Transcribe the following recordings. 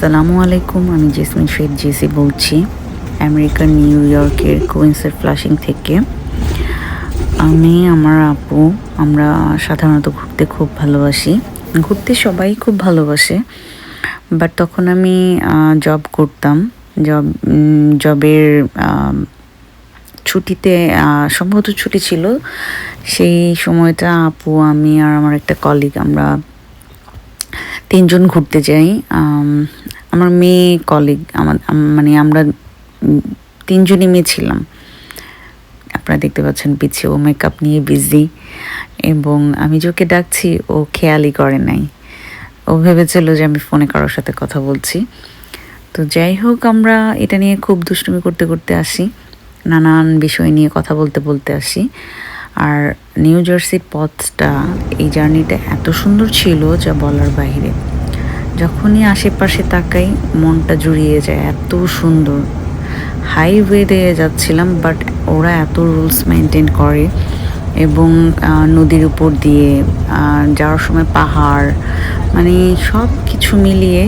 আসসালামু আলাইকুম, আমি জেসমিন শেখ জেসি বলছি, আমেরিকার নিউ ইয়র্কের কুইন্সের ফ্লাশিং থেকে। আমি, আমার আপু, আমরা সাধারণত ঘুরতে খুব ভালোবাসি। ঘুরতে সবাই খুব ভালোবাসে, বাট তখন আমি জব করতাম। জব জবের ছুটিতে সম্ভবত ছুটি ছিল। সেই সময়টা আপু, আমি আর আমার একটা কলিগ, আমরা তিনজন ঘুরতে যাই। আমার মেয়ে কলিগ আমার মানে আমরা তিনজনই মেয়ে ছিলাম। আপনারা দেখতে পাচ্ছেন পিছে ও মেকআপ নিয়ে বিজি এবং আমি যে ওকে ডাকছি, ও খেয়ালই করে নাই। ও ভেবেছিল যে আমি ফোনে কারোর সাথে কথা বলছি। তো যাই হোক, আমরা এটা নিয়ে খুব দুষ্টুমি করতে করতে আসি, নানান বিষয় নিয়ে কথা বলতে বলতে আসি। আর নিউ জার্সির পথটা, এই জার্নিটা এত সুন্দর ছিল যা বলার বাইরে। যখনই আশেপাশে তাকাই, মনটা জুড়িয়ে যায়, এত সুন্দর। হাইওয়ে দিয়ে যাচ্ছিলাম, বাট ওরা এত রুলস মেনটেন করে এবং নদীর উপর দিয়ে যাওয়ার সময় পাহাড় মানে সব কিছু মিলিয়ে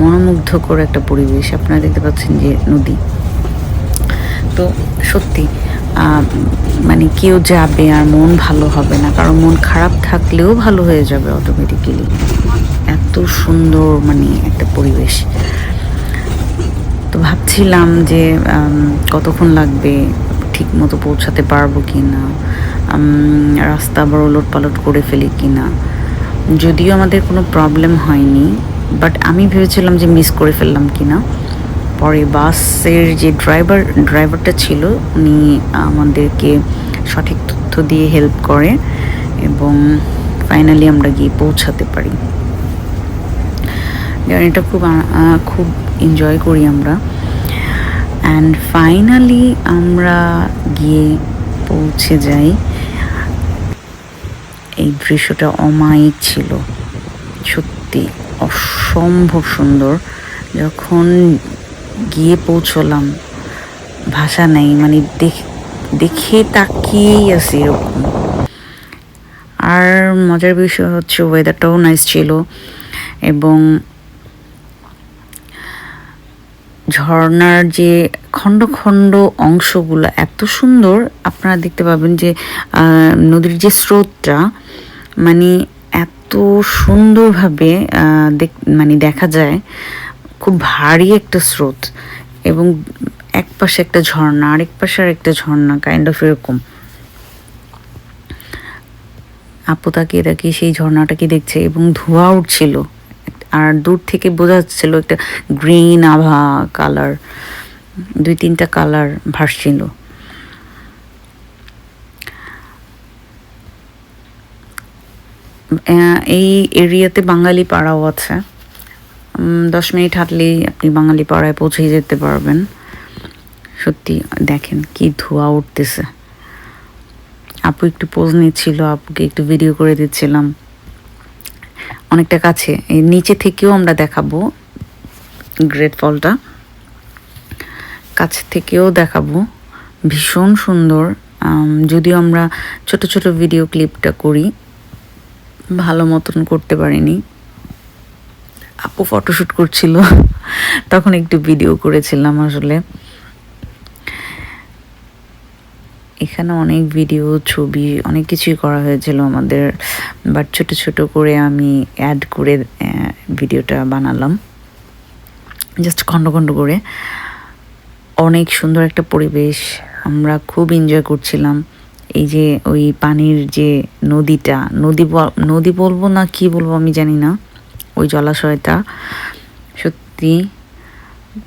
মনোমুগ্ধকর একটা পরিবেশ। আপনারা দেখতে পাচ্ছেন যে নদী। তো সত্যি মানে কেউ যাবে আর মন ভালো হবে না। কারণ মন খারাপ থাকলেও ভালো হয়ে যাবে অটোমেটিক্যালি এত সুন্দর মানে একটা পরিবেশ। তো ভাবছিলাম যে কতক্ষণ লাগবে? ঠিক মতো পৌঁছাতে পারব কি না রাস্তা আবার ওলট পালট করে ফেলি কি না যদিও আমাদের কোনো প্রবলেম হয়নি বাট আমি ভেবেছিলাম যে মিস করে ফেললাম কি না পরে বাসের যে ড্রাইভার, ড্রাইভারটা ছিল, উনি আমাদেরকে সঠিক তথ্য দিয়ে হেল্প করে এবং ফাইনালি আমরা গিয়ে পৌঁছাতে পারি। জার্নিটা খুব খুব এনজয় করি আমরা। অ্যান্ড ফাইনালি আমরা গিয়ে পৌঁছে যাই। এই দৃশ্যটা অমায়িক ছিল। সত্যি অসম্ভব সুন্দর। যখন গিয়ে পৌঁছলাম। ভাষা নেই মানে দেখ- তাকিয়েই আছি এরকম। আর মজার বিষয় হচ্ছে ওয়েদারটাও নাইস ছিল এবং ঝর্ণার যে খণ্ড খণ্ড অংশগুলো এত সুন্দর, আপনারা দেখতে পাবেন যে নদীর যে স্রোতটা মানে এত সুন্দরভাবে মানে দেখা যায়। খুব ভারী একটা স্রোত এবং এক পাশে একটা ঝর্ণা, আরেক পাশে আর একটা ঝর্ণা কাইন্ড অফ এরকম। আপু তাকিয়ে তাকিয়ে সেই ঝর্ণাটাকে দেখছে এবং ধোঁয়া উঠছিল। আর দূর থেকে বোঝা যাচ্ছিল একটা গ্রিন আভা কালার দুই তিনটা কালার ভাসছিল। এই এরিয়াতে বাঙালি পাড়াও আছে। দশ মিনিট হাঁটলেই আপনি বাঙালি পাড়ায় পৌঁছে যেতে পারবেন। সত্যি, দেখেন কি ধোঁয়া উঠতেছে। আপু একটু পোজ নিচ্ছিল, আপুকে একটু ভিডিও করে দিচ্ছিলাম। অনেকটা কাছে, এই নিচে থেকেও আমরা দেখাবো গ্রেট ফলটা কাছ থেকেও দেখাবো। ভীষণ সুন্দর। যদিও আমরা ছোট ছোট ভিডিও ক্লিপটা করি, ভালো মতন করতে পারিনি। আপু ফটোশ্যুট করছিল। তখন একটু ভিডিও করেছিলাম আসলে। এখানে অনেক ভিডিও ছবি, অনেক কিছুই করা হয়েছিল আমাদের। বাট ছোট ছোট করে আমি অ্যাড করে ভিডিওটা বানালাম। জাস্ট খণ্ড খণ্ড করে। অনেক সুন্দর একটা পরিবেশ। আমরা খুব এনজয় করছিলাম। এই যে ওই পানির যে নদীটা, নদী নদী বলব না কি বলব আমি জানি না। ওই জলাশয়টা। সত্যি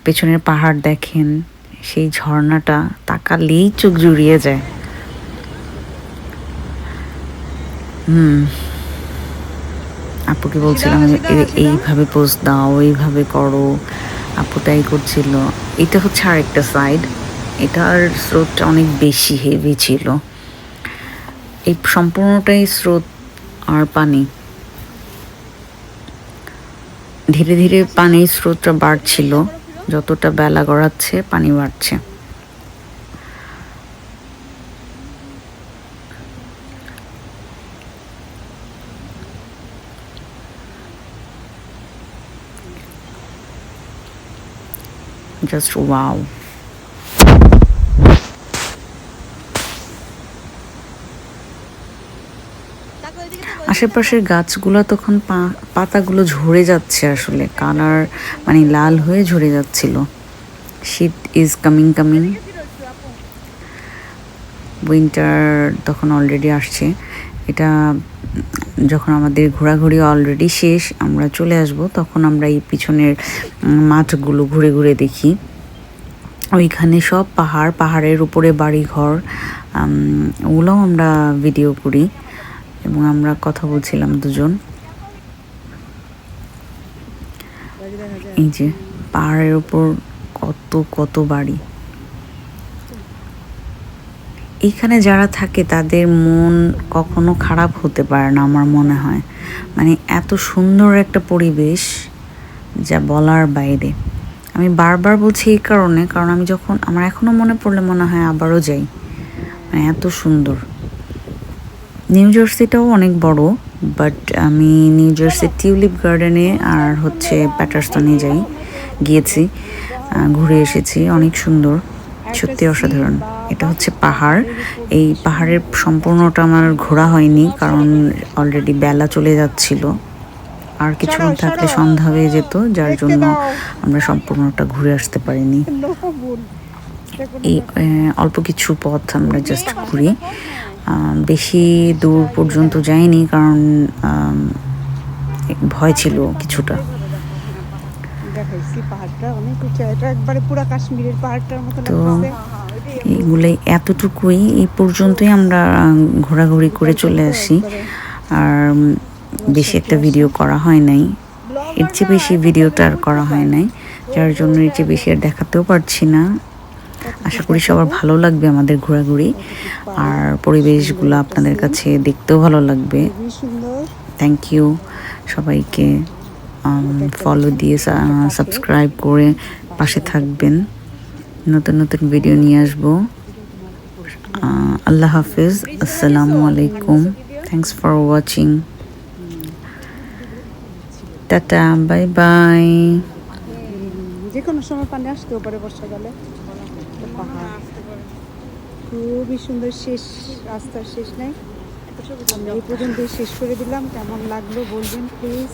পেছনের পাহাড় দেখেন, সেই ঝর্ণাটা তাকালেই চোখ জুড়িয়ে যায়। হুম। আপুকে বলছিলাম এইভাবে পোজ দাও, এইভাবে করো। আপু তাই করছিল। এটা হচ্ছে আরেকটা সাইড এটার স্রোতটা অনেক বেশি হেভি ছিল। এই সম্পূর্ণটাই স্রোত আর পানি। ধীরে ধীরে পানির স্রোতটা বাড়ছিল। যতটা বেলা গড়াচ্ছে পানি বাড়ছে। জাস্ট ওয়াও আশেপাশের গাছগুলো তখন পাতাগুলো ঝরে যাচ্ছে আসলে। কালার মানে লাল হয়ে ঝরে যাচ্ছিল। শীত ইজ কামিং কামিং উইন্টার তখন অলরেডি আসছে। এটা যখন আমাদের ঘোরাঘুরি অলরেডি শেষ, আমরা চলে আসব, তখন আমরা এই পিছনের মাঠগুলো ঘুরে ঘুরে দেখি। ওইখানে সব পাহাড়, পাহাড়ের উপরে বাড়ি ঘর ওগুলোও আমরা ভিডিও করি। এবং আমরা কথা বলছিলাম দুজন। এই যে পাহাড়ের উপর কত কত বাড়ি। এখানে যারা থাকে তাদের মন কখনো খারাপ হতে পারে না আমার মনে হয়। মানে এত সুন্দর একটা পরিবেশ যা বলার বাইরে। আমি বারবার বলছি এই কারণে, কারণ আমি যখন, আমার এখনও মনে পড়লে মনে হয় আবারও যাই। মানে এত সুন্দর। নিউ জার্সিটাও অনেক বড় বাট আমি নিউ জার্সির টিউলিপ গার্ডেনে আর হচ্ছে প্যাটারস্টনে যাই গিয়েছি ঘুরে এসেছি অনেক সুন্দর সত্যি অসাধারণ। এটা হচ্ছে পাহাড় এই পাহাড়ের সম্পূর্ণটা আমার ঘোরা হয়নি কারণ অলরেডি বেলা চলে যাচ্ছিল। আর কিছুক্ষণ থাকলে সন্ধ্যা হয়ে যেত যার জন্য আমরা সম্পূর্ণটা ঘুরে আসতে পারিনি। এই অল্প কিছু পথ আমরা জাস্ট ঘুরি। বেশি দূর পর্যন্ত যাইনি কারণ ভয় ছিল কিছুটা। তো লাগতেছে এগুলো এতটুকুই এই পর্যন্তই আমরা ঘোরাঘুরি করে চলে আসি। আর বেশি একটা ভিডিও করা হয় নাই। এর চেয়ে বেশি ভিডিওটা আর করা হয় নাই যার জন্য এর চেয়ে বেশি আর দেখাতেও পারছি না। আশা করি সবার ভালো লাগবে আমাদের ঘোরাঘুরি। আর পরিবেশগুলো আপনাদের কাছে দেখতেও ভালো লাগবে। থ্যাংক ইউ সবাইকে ফলো দিয়ে সাবস্ক্রাইব করে পাশে থাকবেন। নতুন নতুন ভিডিও নিয়ে আসব। আল্লাহ হাফিজ, আসসালামু আলাইকুম। Thanks for watching tata bye bye যে কোনো সময় পানি আসতেও পারে বর্ষাকালে। তো পাহাড়। খুবই সুন্দর শেষ রাস্তার শেষ নাই। আমরা এই পর্যন্ত শেষ করে দিলাম। কেমন লাগল বলবেন প্লিজ